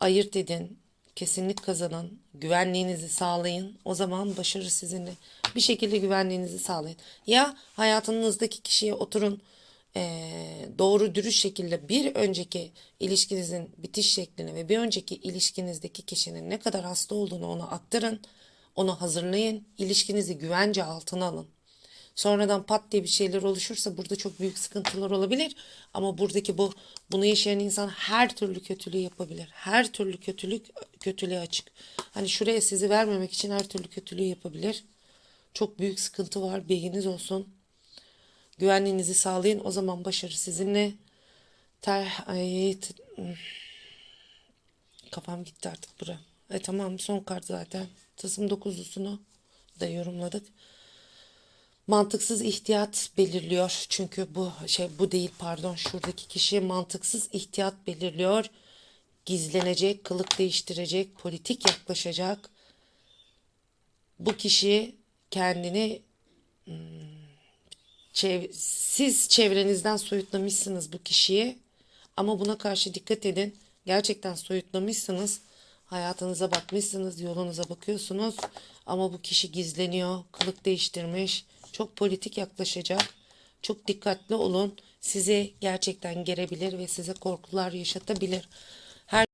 ayırt edin. Kesinlik kazanın. Güvenliğinizi sağlayın. O zaman başarı sizinle. Bir şekilde güvenliğinizi sağlayın. Ya hayatınızdaki kişiye oturun eee, doğru dürüst şekilde bir önceki ilişkinizin bitiş şeklini ve bir önceki ilişkinizdeki kişinin ne kadar hasta olduğunu ona aktarın. Onu hazırlayın. İlişkinizi güvence altına alın. Sonradan pat diye bir şeyler oluşursa burada çok büyük sıkıntılar olabilir. Ama buradaki bu bunu yaşayan insan her türlü kötülüğü yapabilir. Her türlü kötülük kötülüğe açık. Hani şuraya sizi vermemek için her türlü kötülüğü yapabilir. Çok büyük sıkıntı var. Bilginiz olsun. Güvenliğinizi sağlayın. O zaman başarı sizinle. Ter, ay, kafam gitti artık bura. E tamam son kart zaten. Tılsım dokuzlusunu da yorumladık mantıksız ihtiyat belirliyor. Çünkü bu şey bu değil pardon şuradaki kişi mantıksız ihtiyat belirliyor. Gizlenecek, kılık değiştirecek, politik yaklaşacak. Bu kişi kendini hmm, çev- siz çevrenizden soyutlamışsınız bu kişiyi. Ama buna karşı dikkat edin. Gerçekten soyutlamışsınız. Hayatınıza bakmışsınız, yolunuza bakıyorsunuz. Ama bu kişi gizleniyor, kılık değiştirmiş, çok politik yaklaşacak. Çok dikkatli olun. Sizi gerçekten gerebilir ve size korkular yaşatabilir. Her